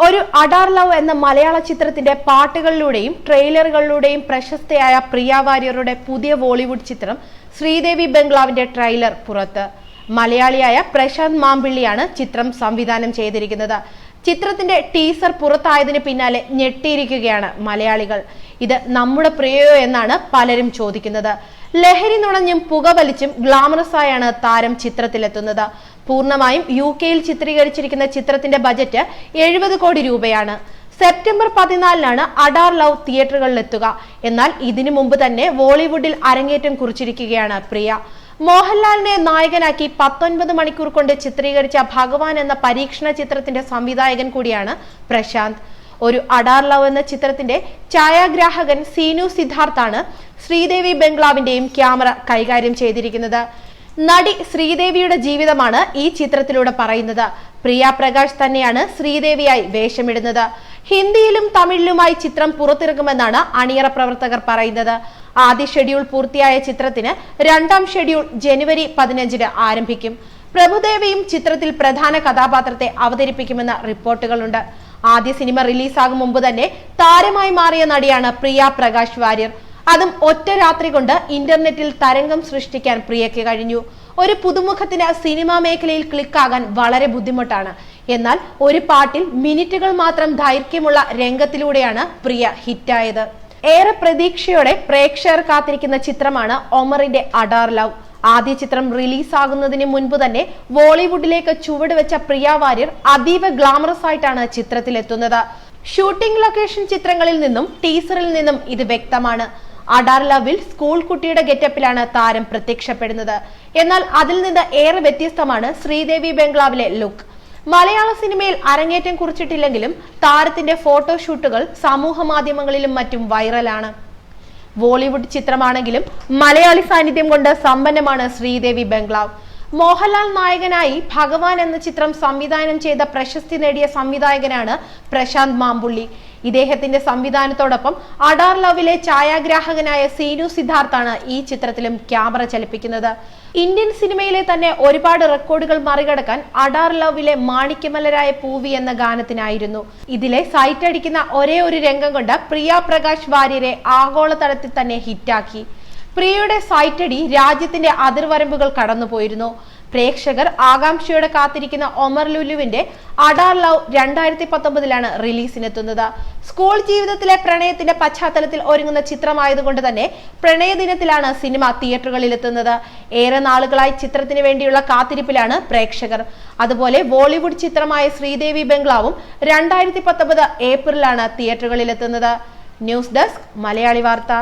ഒരു അഡാർ ലവ് എന്ന മലയാള ചിത്രത്തിന്റെ പാട്ടുകളിലൂടെയും ട്രെയിലറുകളിലൂടെയും പ്രശസ്തയായ പ്രിയ വാര്യറുടെ പുതിയ ബോളിവുഡ് ചിത്രം ശ്രീദേവി ബംഗ്ലാവിന്റെ ട്രെയിലർ പുറത്ത്. മലയാളിയായ പ്രശാന്ത് മാമ്പിള്ളിയാണ് ചിത്രം സംവിധാനം ചെയ്തിരിക്കുന്നത്. ചിത്രത്തിന്റെ ടീസർ പുറത്തായതിന് പിന്നാലെ ഞെട്ടിയിരിക്കുകയാണ് മലയാളികൾ. ഇത് നമ്മുടെ പ്രിയയോ എന്നാണ് പലരും ചോദിക്കുന്നത്. ലഹരി നുണഞ്ഞും പുകവലിച്ചും ഗ്ലാമറസ് ആയാണ് താരം ചിത്രത്തിലെത്തുന്നത്. പൂർണമായും യു കെയിൽ ചിത്രീകരിച്ചിരിക്കുന്ന ചിത്രത്തിന്റെ ബജറ്റ് എഴുപത് കോടി രൂപയാണ്. സെപ്റ്റംബർ പതിനാലിനാണ് അഡാർ ലവ് തിയേറ്ററുകളിലെത്തുക എന്നാൽ ഇതിനു മുമ്പ് തന്നെ ബോളിവുഡിൽ അരങ്ങേറ്റം കുറിച്ചിരിക്കുകയാണ് പ്രിയ. മോഹൻലാലിനെ നായകനാക്കി പത്തൊൻപത് മണിക്കൂർ കൊണ്ട് ചിത്രീകരിച്ച ഭഗവാൻ എന്ന പരീക്ഷണ ചിത്രത്തിന്റെ സംവിധായകൻ കൂടിയാണ് പ്രശാന്ത്. ഒരു അഡാർ ലവ് എന്ന ചിത്രത്തിന്റെ ഛായാഗ്രാഹകൻ സീനു സിദ്ധാർത്ഥാണ് ശ്രീദേവി ബംഗ്ലാവിന്റെയും ക്യാമറ കൈകാര്യം ചെയ്തിരിക്കുന്നത്. നടി ശ്രീദേവിയുടെ ജീവിതമാണ് ഈ ചിത്രത്തിലൂടെ പറയുന്നത്. പ്രിയ പ്രകാശ് തന്നെയാണ് ശ്രീദേവിയായി വേഷമിടുന്നത്. ഹിന്ദിയിലും തമിഴിലുമായി ചിത്രം പുറത്തിറങ്ങുമെന്നാണ് അണിയറ പ്രവർത്തകർ പറയുന്നത്. ആദ്യ ഷെഡ്യൂൾ പൂർത്തിയായ ചിത്രത്തിന് രണ്ടാം ഷെഡ്യൂൾ ജനുവരി പതിനഞ്ചിന് ആരംഭിക്കും. പ്രഭുദേവയും ചിത്രത്തിൽ പ്രധാന കഥാപാത്രത്തെ അവതരിപ്പിക്കുമെന്ന റിപ്പോർട്ടുകളുണ്ട്. ആദ്യ സിനിമ റിലീസാകും മുമ്പ് തന്നെ താരമായി മാറിയ നടിയാണ് പ്രിയ പ്രകാശ് വാര്യർ. അതും ഒറ്റ രാത്രി കൊണ്ട് ഇന്റർനെറ്റിൽ തരംഗം സൃഷ്ടിക്കാൻ പ്രിയയ്ക്ക് കഴിഞ്ഞു. ഒരു പുതുമുഖത്തിന് സിനിമാ മേഖലയിൽ ക്ലിക്കാകാൻ വളരെ ബുദ്ധിമുട്ടാണ്. എന്നാൽ ഒരു പാട്ടിൽ മിനിറ്റുകൾ മാത്രം ദൈർഘ്യമുള്ള രംഗത്തിലൂടെയാണ് പ്രിയ ഹിറ്റായത്. ഏറെ പ്രതീക്ഷയോടെ പ്രേക്ഷകർ കാത്തിരിക്കുന്ന ചിത്രമാണ് ഒമറിന്റെ അഡാർ ലവ്. ആദ്യ ചിത്രം റിലീസാകുന്നതിന് മുൻപ് തന്നെ ബോളിവുഡിലേക്ക് ചുവടുവെച്ച പ്രിയ വാര്യർ അതീവ ഗ്ലാമറസ് ആയിട്ടാണ് ചിത്രത്തിലെത്തുന്നത്. ഷൂട്ടിംഗ് ലൊക്കേഷൻ ചിത്രങ്ങളിൽ നിന്നും ടീസറിൽ നിന്നും ഇത് വ്യക്തമാണ്. അഡാർ ലവിൽ സ്കൂൾ കുട്ടിയുടെ ഗെറ്റപ്പിലാണ് താരം പ്രത്യക്ഷപ്പെടുന്നത്. എന്നാൽ അതിൽ നിന്ന് ഏറെ വ്യത്യസ്തമാണ് ശ്രീദേവി ബംഗ്ലാവിലെ ലുക്ക്. മലയാള സിനിമയിൽ അരങ്ങേറ്റം കുറിച്ചിട്ടില്ലെങ്കിലും താരത്തിന്റെ ഫോട്ടോഷൂട്ടുകൾ സമൂഹ മാധ്യമങ്ങളിലും മറ്റും വൈറലാണ്. ബോളിവുഡ് ചിത്രമാണെങ്കിലും മലയാളി സാന്നിധ്യം കൊണ്ട് സമ്പന്നമാണ് ശ്രീദേവി ബംഗ്ലാവ്. മോഹൻലാൽ നായകനായി ഭഗവാൻ എന്ന ചിത്രം സംവിധാനം ചെയ്ത പ്രശസ്തി നേടിയ സംവിധായകനാണ് പ്രശാന്ത് മാമ്പുള്ളി. ഇദ്ദേഹത്തിന്റെ സംവിധാനത്തോടൊപ്പം അഡാർ ലവിലെ ഛായാഗ്രാഹകനായ സീനു സിദ്ധാർത്ഥാണ് ഈ ചിത്രത്തിലും ക്യാമറ ചലിപ്പിക്കുന്നത്. ഇന്ത്യൻ സിനിമയിലെ തന്നെ ഒരുപാട് റെക്കോർഡുകൾ മറികടക്കാൻ അഡാർ ലവിലെ മാണിക്യമലരായ പൂവി എന്ന ഗാനത്തിനായിരുന്നു. ഇതിലെ സൈറ്റ് അടിക്കുന്ന ഒരേ ഒരു രംഗം കൊണ്ട് പ്രിയ പ്രകാശ് വാര്യരെ ആഗോളതലത്തിൽ തന്നെ ഹിറ്റാക്കി. പ്രിയയുടെ സൈറ്റടി രാജ്യത്തിന്റെ അതിർവരമ്പുകൾ കടന്നുപോയിരുന്നു. പ്രേക്ഷകർ ആകാംക്ഷയോടെ കാത്തിരിക്കുന്ന ഒമർ ലുലുവിന്റെ അഡാർ ലവ് രണ്ടായിരത്തി പത്തൊമ്പതിലാണ് റിലീസിനെത്തുന്നത്. സ്കൂൾ ജീവിതത്തിലെ പ്രണയത്തിന്റെ പശ്ചാത്തലത്തിൽ ഒരുങ്ങുന്ന ചിത്രമായതുകൊണ്ട് തന്നെ പ്രണയ ദിനത്തിലാണ് സിനിമ തിയേറ്ററുകളിൽ എത്തുന്നത് ഏറെ നാളുകളായി ചിത്രത്തിന് വേണ്ടിയുള്ള കാത്തിരിപ്പിലാണ് പ്രേക്ഷകർ. അതുപോലെ ബോളിവുഡ് ചിത്രമായ ശ്രീദേവി ബംഗ്ലാവും രണ്ടായിരത്തി പത്തൊമ്പത് ഏപ്രിലാണ് തിയേറ്ററുകളിൽ എത്തുന്നത് ന്യൂസ് ഡെസ്ക് മലയാളി വാർത്ത.